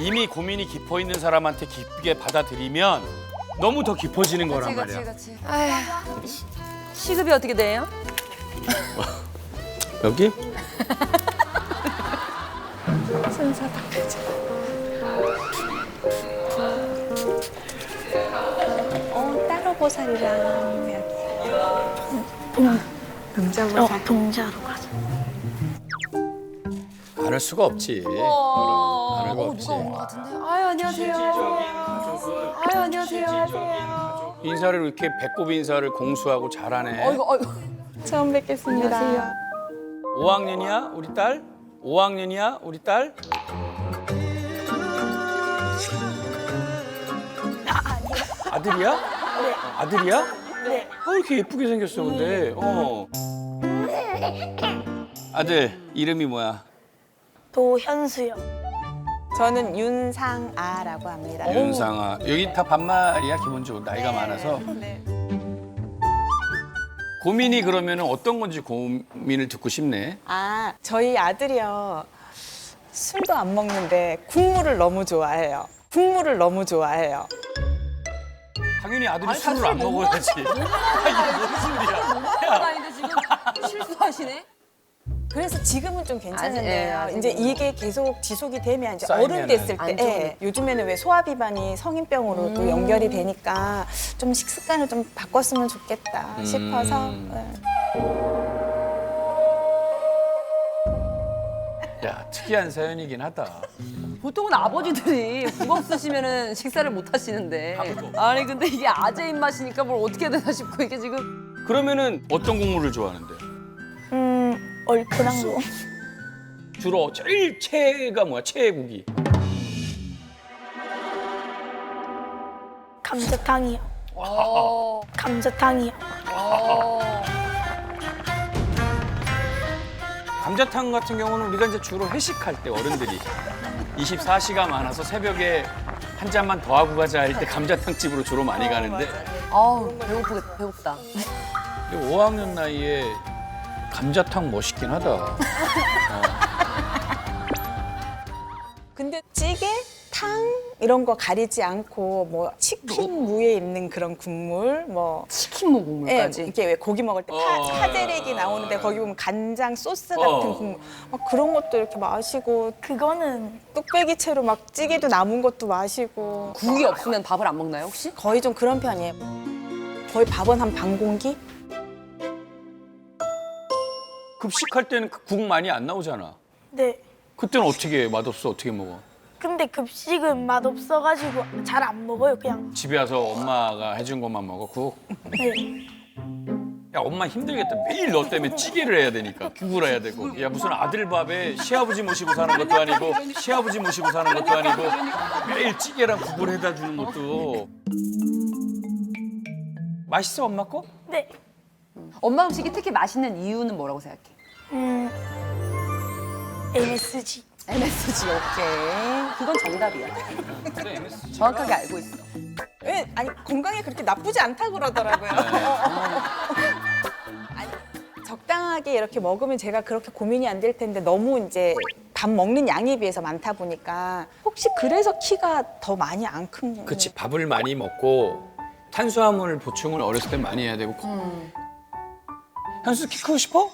이미 고민이 깊어 있는 사람한테 깊게 받아들이면 너무 더 깊어지는 거란 말이야. 그치. 시급이 어떻게 돼요? 여기? 어, 따로 보살이랑 여기. 어, 동자로 가자. 안할 수가 없지. 안할 수가 없지. 누가 온것 같은데? 아유 안녕하세요. 아유 안녕하세요. 인사를 이렇게 배꼽 인사를 공수하고 잘하네. 어이구 어이구. 처음 뵙겠습니다. 5학년이야 우리 딸? 5학년이야 우리 딸? 아들이야? 네. 아들이야? 네. 어, 이렇게 예쁘게 생겼어 근데. 어. 아들 이름이 뭐야? 도현수요. 저는 윤상아라고 합니다. 윤상아. 여기 다 반말이야 기본적으로 나이가 많아서. 네. 고민이 그러면 어떤 건지 고민을 듣고 싶네. 아, 저희 아들이요. 술도 안 먹는데 국물을 너무 좋아해요. 국물을 너무 좋아해요. 당연히 아들이 술을 안 먹어야지. 아, 이게 무슨 소리야? 아닌데 지금 실수하시네. 그래서 지금은 좀 괜찮은데요. 아직은. 이제 이게 계속 지속이 되면 이제 쌓이면은 어른 됐을 때, 안. 예, 요즘에는 왜 소화 비만이 성인병으로 또 연결이 되니까 좀 식습관을 좀 바꿨으면 좋겠다 싶어서. 음. 예. 야 특이한 사연이긴 하다. 보통은 아버지들이 국 없으시면은 식사를 못 하시는데 아니 근데 이게 아재 입맛이니까 뭘 어떻게 해야 되나 싶고 이게 지금 그러면은 어떤 국물을 좋아하는데? 음, 얼큰한 거. 주로 제일 최애가 뭐야? 최애국이. 감자탕이요. 어. 감자탕이요. 어. 감자탕 같은 경우는 우리가 이제 주로 회식할 때 어른들이 24시가 많아서 새벽에 한 잔만 더 하고 가자 할 때 감자탕 집으로 주로 많이 가는데 아우 배고프게 배고프다. 5학년 나이에 감자탕 멋있긴 하다. 근데 찌개, 탕 이런 거 가리지 않고 뭐 치킨 무에 있는 그런 국물, 뭐 치킨 무 예, 국물까지. 이렇게 왜 고기 먹을 때 파, 어. 파제렉이 나오는데 거기 보면 간장 소스 같은 어. 국물 막 그런 것도 이렇게 마시고 그거는 뚝배기 채로 막 찌개도 남은 것도 마시고 국이 없으면 밥을 안 먹나요 혹시? 거의 좀 그런 편이에요. 거의 밥은 한 반 공기? 급식할 때는 그국 많이 안 나오잖아. 네. 그때는 어떻게 해? 맛없어 어떻게 먹어? 근데 급식은 맛 없어가지고 잘 안 먹어요. 그냥. 집에 와서 엄마가 해준 것만 먹어 국. 네. 야 엄마 힘들겠다 매일 너 때문에 찌개를 해야 되니까 국을 해야 되고 야 무슨 아들 밥에 시아버지 모시고 사는 것도 아니고 시아버지 모시고 사는 것도 아니고 매일 찌개랑 국을 해다 주는 것도 맛있어 엄마 거? 네. 엄마 음식이 특히 맛있는 이유는 뭐라고 생각해? 음. MSG. MSG 오케이. 그건 정답이야. 정확하게 알고 있어. 왜 아니 건강에 그렇게 나쁘지 않다 그러더라고요. 아니 적당하게 이렇게 먹으면 제가 그렇게 고민이 안 될 텐데 너무 이제 밥 먹는 양에 비해서 많다 보니까 혹시 그래서 키가 더 많이 안 큰 건가요? 그치 밥을 많이 먹고 탄수화물 보충을 어렸을 때 많이 해야 되고 현수 키 크고 싶어?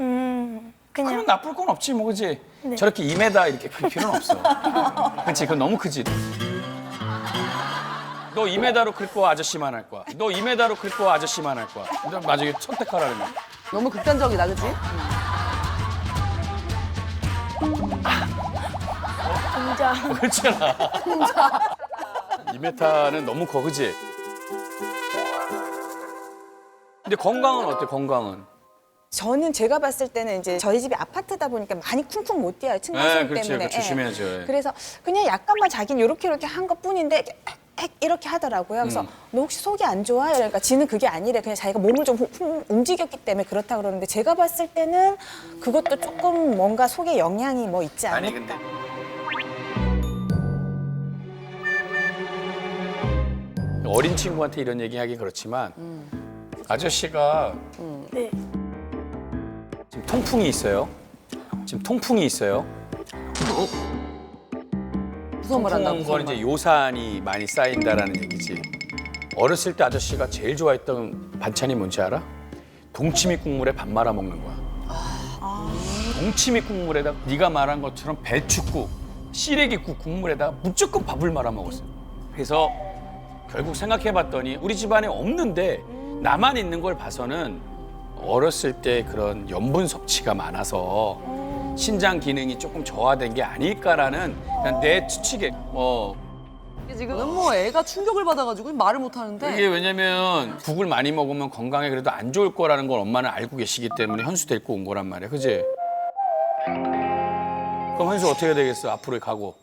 음. 그럼 그냥. 나쁠 건 없지 뭐 그지? 네. 저렇게 2m 이렇게 클 필요는 없어 그치 그건 너무 크지 너 2m로 클 거야 아저씨만 할 거야 너 2m로 클 거야 아저씨만 할 거야 너 나중에 선택하라면 너무 극단적이다 그치? 감자. 그렇잖아 2m는 너무 커 그지? 근데 건강은 어때 건강은? 저는 제가 봤을 때는 이제 저희 집이 아파트다 보니까 많이 쿵쿵 못 뛰어요 층간소음 네, 그렇지, 때문에. 그거 조심해야죠, 예. 그래서 그냥 약간만 자기는 이렇게 이렇게 한 것뿐인데 액 이렇게 하더라고요. 그래서 음. 너 혹시 속이 안 좋아? 그러니까 지는 그게 아니래. 그냥 자기가 몸을 좀 후- 후- 움직였기 때문에 그렇다 그러는데 제가 봤을 때는 그것도 조금 뭔가 속에 영향이 뭐 있지 않을까. 아니 근데 어린 친구한테 이런 얘기하기 그렇지만 아저씨가 네. 지금 통풍이 있어요. 지금 통풍이 있어요. 무서운 말 한다. 건 무서운 이제 말. 요산이 많이 쌓인다라는 얘기지. 어렸을 때 아저씨가 제일 좋아했던 반찬이 뭔지 알아? 동치미 국물에 밥 말아 먹는 거야. 동치미 국물에다 네가 말한 것처럼 배추국, 시래기국 국물에다가 무조건 밥을 말아 먹었어. 그래서 결국 생각해봤더니 우리 집안에 없는데 나만 있는 걸 봐서는 어렸을 때 그런 염분 섭취가 많아서 신장 기능이 조금 저하된 게 아닐까라는 그냥 내 추측에 어 지금 뭐 애가 충격을 받아가지고 말을 못 하는데. 이게 왜냐면 국을 많이 먹으면 건강에 그래도 안 좋을 거라는 걸 엄마는 알고 계시기 때문에 현수 데리고 온 거란 말이야. 그지? 그럼 현수 어떻게 해야 되겠어? 앞으로의 각오.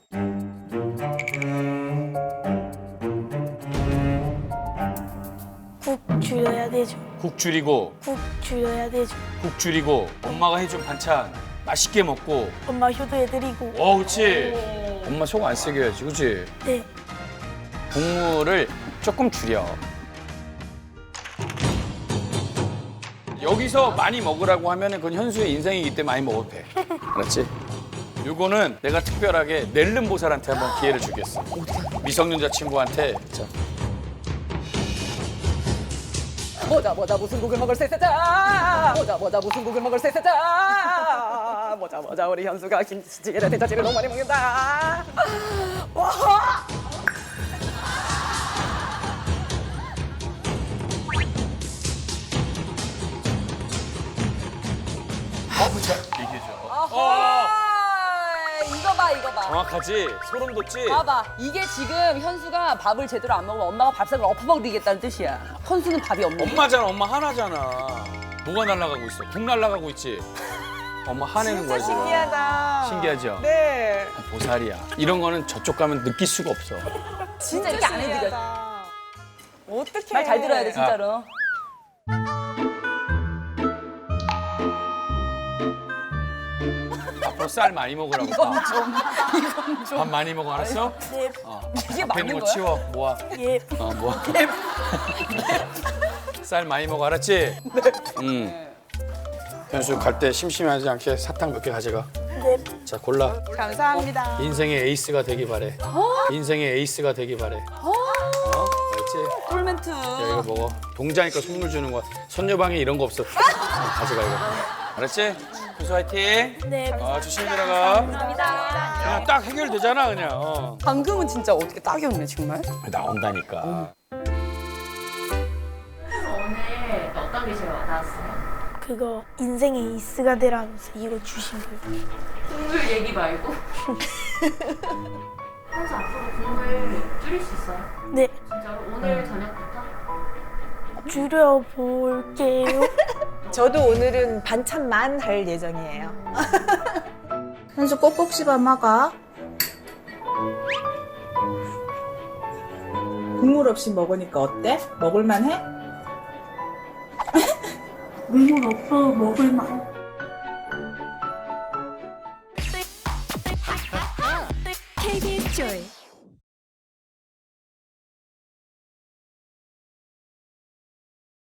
줄여야 되죠. 국 줄이고, 국 줄여야 되죠. 국 줄이고, 엄마가 해준 반찬 맛있게 먹고. 엄마 효도해드리고. 어, 그렇지. 엄마 속안 세게 해야지, 그지? 네. 국물을 조금 줄여. 여기서 많이 먹으라고 하면은 그건 현수의 인생이기 때문에 많이 먹어도 돼. 알았지? 요거는 내가 특별하게 낼름 보살한테 한번 기회를 주겠어. 미성년자 친구한테 자, 보자 보자 무슨 국을 먹을 수 있을까 보자 보자 무슨 국을 먹을 수 있을까 보자 보자 우리 현수가 김치찌개를 된장찌개를 너무 많이 먹는다. 와 얘기해줘. 아, 이거 봐 이거 봐 정확하지? 소름 돋지? 봐봐 이게 지금 현수가 밥을 제대로 안 먹으면 엄마가 밥상을 엎어먹이겠다는 뜻이야 현수는 밥이 없는 엄마잖아, 엄마 하나잖아. 뭐가 날아가고 있어? 국 날아가고 있지? 엄마 화내는 거야, 지금. 신기하다. 신기하죠? 네. 보살이야. 이런 거는 저쪽 가면 느낄 수가 없어. 진짜 이렇게 안 해드려 어떻게? 말 잘 들어야 돼 진짜로 앞 으로 쌀 많이 먹으라고. 이건 밥. 좀 이건 좀 밥 많이 먹어, 알았어? 네. 어. 이게 앞에 있는 맞는 거 거야? 치워, 모아. 예. 어, 모아. 쌀 많이 먹어, 알았지? 응. 현수 갈 때 심심하지 않게 사탕 몇 개 가져가. 네. 자, 골라. 감사합니다. 인생의 에이스가 되기 바래. 인생의 에이스가 되기 바래. 어? 알지? 꿀멘트 야, 이거 먹어. 동자니까 선물 주는 거야. 손녀방에 이런 거 없어. 어, 가져가, 이거. 알았지? 현수 화이팅. 네. 아, 조심히 들어가. 그냥 딱 해결되잖아, 그냥. 어. 방금은 진짜 어떻게 딱이었네 정말 나온다니까. 오늘 어떤 게 제일 와닿았어요? 그거 인생의 이스가 되라면서 이거 주신 거예요. 국물 얘기 말고 항상 앞으로 국물 줄일 수 있어요? 네. 진짜로 오늘 저녁부터? 줄여볼게요. 저도 오늘은 반찬만 할 예정이에요. 현수 꼭꼭 씹어 먹어. 국물 없이 먹으니까 어때? 먹을만해? 국물 없어 먹을만. KBS 조이